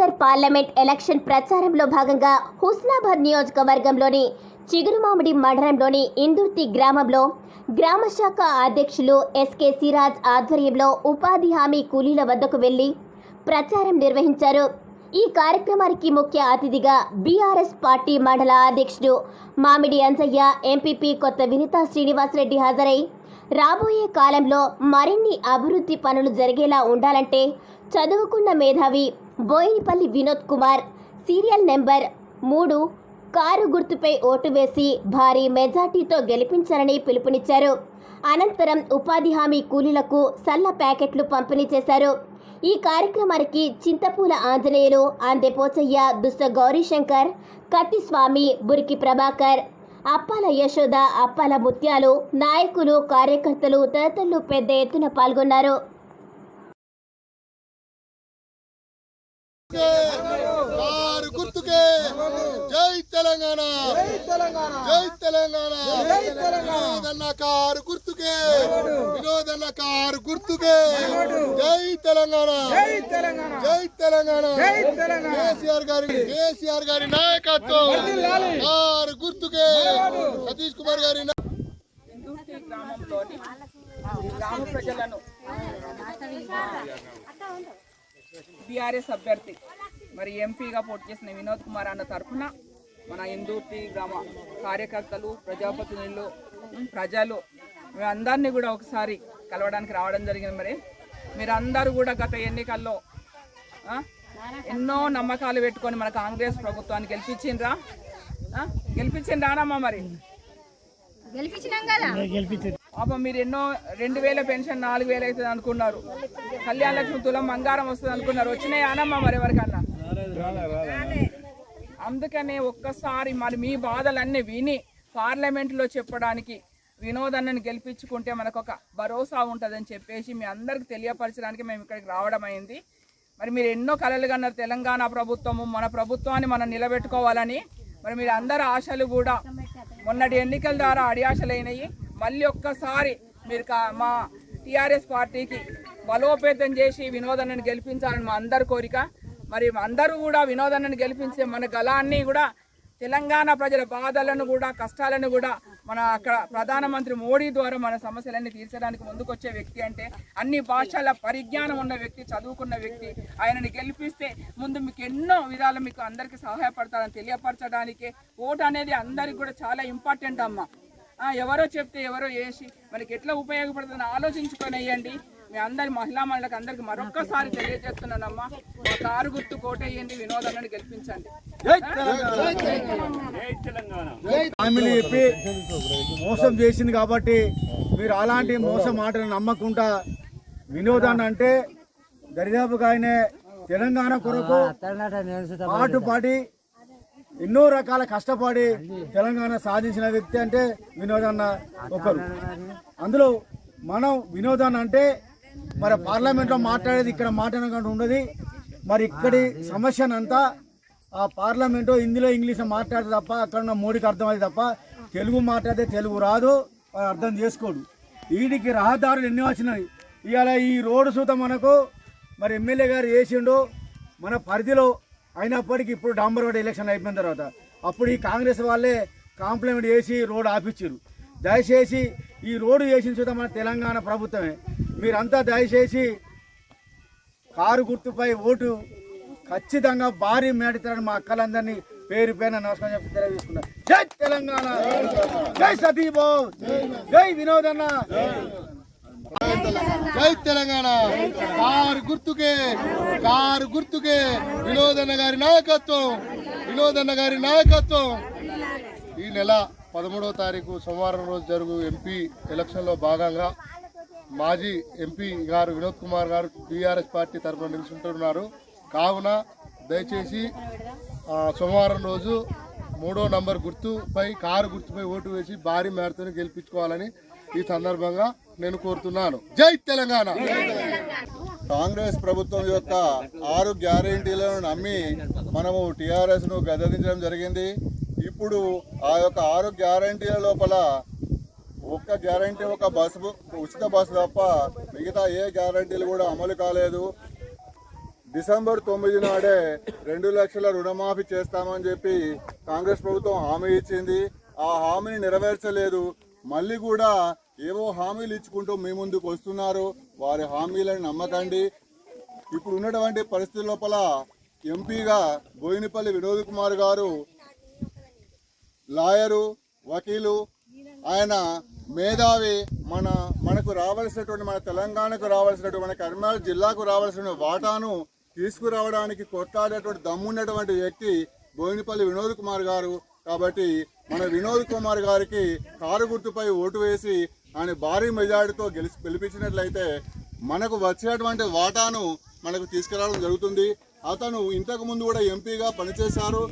Nagar parliament election ప్రచారంలో భాగంగా హుస్నాబాద్ నియోజకవర్గంలోని చిగురుమామిడి మండలంలోని ఇందుర్తి గ్రామంలో గ్రామ శాఖ అధ్యక్షులు ఎస్కే సిరాజ్ ఆధ్వర్యంలో ఉపాధి హామీ కూలీల వద్దకు వెళ్ళి ప్రచారం నిర్వహించారు. ఈ కార్యక్రమానికి ముఖ్య అతిథిగా బీఆర్ఎస్ పార్టీ మండల అధ్యక్షుడు మామిడి అంజయ్య ఎంపీపీ కొత్త వినితా శ్రీనివాసరెడ్డి హాజరై రాబోయే కాలంలో మరిన్ని అభివృద్ధి పనులు జరిగేలా ఉండాలంటే చదువుకున్న మేధావి బోయినపల్లి వినోద్ కుమార్ సీరియల్ నెంబర్ మూడు కారు గుర్తుపై ఓటు వేసి భారీ మెజార్టీతో గెలిపించాలని పిలుపునిచ్చారు. అనంతరం ఉపాధి హామీ కూలీలకు సల్ల ప్యాకెట్లు పంపిణీ చేశారు. ఈ కార్యక్రమానికి చింతపూల ఆంజనేయులు అందెపోచయ్య దుస్త గౌరీశంకర్ కత్తిస్వామి బురికి ప్రభాకర్ అప్పాల యశోద అప్పాల ముత్యాలు నాయకులు కార్యకర్తలు తదితరులు పెద్ద ఎత్తున పాల్గొన్నారు. కారు గుర్తుకే. జై తెలంగాణ. జై తెలంగాణ. వినోదన్న కారు గుర్తుకే. వినోదన్న కారు గుర్తుకే. జై తెలంగాణ. జై తెలంగాణ. కేసీఆర్ గారి కేసీఆర్ గారి నాయకత్వం. కారు గుర్తుకే. సతీష్ కుమార్ గారి గ్రామంలోని గ్రామ ప్రజలను బీఆర్ఎస్ అభ్యర్థి మరి ఎంపీగా పోటీ చేసిన వినోద్ కుమార్ అన్న తరఫున మన ఇందూర్తి గ్రామ కార్యకర్తలు ప్రజాప్రతినిధులు ప్రజలు అందరినీ కూడా ఒకసారి కలవడానికి రావడం జరిగింది మరి. మీరందరూ కూడా గత ఎన్నికల్లో ఎన్నో నమ్మకాలు పెట్టుకొని మన కాంగ్రెస్ ప్రభుత్వాన్ని గెలిపించిండ్రా? గెలిపించిండ్రానమ్మా మరి? గెలిపించినాం కదా. పాపం మీరు ఎన్నో రెండు వేల పెన్షన్ నాలుగు వేలు అవుతుంది అనుకున్నారు. కళ్యాణ లక్ష్మి తులం బంగారం వస్తుంది అనుకున్నారు. వచ్చినాయి అనమ్మా మరి ఎవరికన్నా? అందుకనే ఒక్కసారి మరి మీ బాధలన్నీ విని పార్లమెంట్లో చెప్పడానికి వినోదన్నని గెలిపించుకుంటే మనకు ఒక భరోసా ఉంటుందని చెప్పేసి మీ అందరికి తెలియపరచడానికి మేము ఇక్కడికి రావడం అయింది. మరి మీరు ఎన్నో కళలు కన్నారు తెలంగాణ ప్రభుత్వము మన ప్రభుత్వాన్ని మనం నిలబెట్టుకోవాలని. మరి మీరు అందరి ఆశలు కూడా మొన్నటి ఎన్నికల ద్వారా అడియాశలైనవి మళ్ళీ ఒక్కసారి మీరు కా- మా టీఆర్ఎస్ పార్టీకి బలోపేతం చేసి వినోదన్నని గెలిపించాలని మా అందరి కోరిక. మరి అందరూ కూడా వినోదన్నని గెలిపించే మన గలాన్ని కూడా తెలంగాణ ప్రజల బాధలను కూడా కష్టాలను కూడా మన అక్కడ ప్రధానమంత్రి మోడీ ద్వారా మన సమస్యలన్నీ తీర్చడానికి ముందుకొచ్చే వ్యక్తి అంటే అన్ని భాషల పరిజ్ఞానం ఉన్న వ్యక్తి చదువుకున్న వ్యక్తి. ఆయనని గెలిపిస్తే ముందు మీకు ఎన్నో విధాలు మీకు అందరికీ సహాయపడతారని తెలియపరచడానికి ఓటు అనేది అందరికి కూడా చాలా ఇంపార్టెంట్ అమ్మ. ఎవరో చెప్తే ఎవరో వేసి మనకి ఎట్లా ఉపయోగపడుతుందని ఆలోచించుకొని వేయండి. మీ అందరి మహిళా మండలికి అందరికి మరొక్కసారి తెలియజేస్తున్నానమ్మా. మా కారు గుర్తు కోటేయండి వినోదాన్ని గెలిపించండి. మోసం చేసింది కాబట్టి మీరు అలాంటి మోసం మాటలు నమ్మకుండా వినోదాన్ని అంటే దరిదాపుగా ఆయనే తెలంగాణ కొరకు పాటుపాడి ఎన్నో రకాల కష్టపడి తెలంగాణ సాధించిన వ్యక్తి అంటే వినోదన్న ఒకరు. అందులో మనం వినోదాన్ని అంటే మరి పార్లమెంట్లో మాట్లాడేది ఇక్కడ మాట్లాడకుండా ఉండదు. మరి ఇక్కడి సమస్యనంతా ఆ పార్లమెంటు హిందీలో ఇంగ్లీష్ మాట్లాడితే తప్ప అక్కడ ఉన్న మోడీకి అర్థమైంది తప్ప తెలుగు మాట్లాడితే తెలుగు రాదు అర్థం చేసుకోడు. వీడికి రహదారులు ఎన్ని వచ్చినాయి? ఇవాళ ఈ రోడ్డు సూత మనకు మరి ఎమ్మెల్యే గారు వేసిండు మన పరిధిలో అయినప్పటికీ ఇప్పుడు డాంబర్ రోడ్ ఎలక్షన్ అయిపోయిన తర్వాత అప్పుడు ఈ కాంగ్రెస్ వాళ్ళే కాంప్లిమెంట్ చేసి రోడ్ ఆపిచ్చారు దయచేసి ఈ రోడ్డు వేసిన చూద్దాం మన తెలంగాణ ప్రభుత్వమే. మీరంతా దయచేసి కారు గుర్తుపై ఓటు ఖచ్చితంగా భారీ మేడతారని మా అక్కలందరినీ పేరు పైన నమస్కారం చెప్పి తెలియజేసుకున్నా జై తెలంగాణ! జై సతీబాబు జై వినోదన్న! జై తెలంగాణ! కారు గుర్తుకే కారు గుర్తుకే వినోదన్న గారి నాయకత్వం వినోదన్న గారి నాయకత్వం. ఈ నెల పదమూడవ తారీఖు సోమవారం రోజు జరుగు ఎంపీ ఎలక్షన్లో భాగంగా మాజీ ఎంపీ గారు వినోద్ కుమార్ గారు టీఆర్ఎస్ పార్టీ తరఫున నిలుచుంటున్నారు. కావున దయచేసి సోమవారం రోజు మూడో నంబర్ గుర్తుపై కారు గుర్తుపై ఓటు వేసి భారీ మేరతో గెలిపించుకోవాలని ఈ సందర్భంగా నేను కోరుతున్నాను. జై తెలంగాణ! కాంగ్రెస్ ప్రభుత్వం యొక్క ఆరు గ్యారంటీలను నమ్మి మనము టీఆర్ఎస్ను గద్దదించడం జరిగింది. ఇప్పుడు ఆ యొక్క ఆరు గ్యారంటీల లోపల ఒక్క గ్యారంటీ ఒక బస్సు ఉచిత బస్సు తప్ప మిగతా ఏ గ్యారంటీలు కూడా అమలు కాలేదు. డిసెంబర్ తొమ్మిది నాడే రెండు లక్షల రుణమాఫీ చేస్తామని చెప్పి కాంగ్రెస్ ప్రభుత్వం హామీ ఇచ్చింది. ఆ హామీని నెరవేర్చలేదు. మళ్ళీ కూడా ఏవో హామీలు ఇచ్చుకుంటూ మీ ముందుకు వస్తున్నారు. వారి హామీలను నమ్మకండి. ఇప్పుడు ఉన్నటువంటి పరిస్థితి లోపల ఎంపీగా బోయినపల్లి వినోద్ కుమార్ గారు లాయరు వకీలు ఆయన మేధావి మన మనకు రావాల్సినటువంటి మన తెలంగాణకు రావాల్సినటువంటి మన కరీంనగర్ జిల్లాకు రావాల్సిన వాటాను తీసుకురావడానికి కొట్లాడేటువంటి దమ్మున్నటువంటి వ్యక్తి బోయినపల్లి వినోద్ కుమార్ గారు. కాబట్టి మన వినోద్ కుమార్ గారికి కారు గుర్తుపై ఓటు వేసి ఆయన భారీ మెజార్టీతో గెలిచి గెలిపించినట్లయితే మనకు వచ్చేటువంటి వాటాను మనకు తీసుకురావడం జరుగుతుంది. అతను ఇంతకు ముందు కూడా ఎంపీగా పనిచేశారు.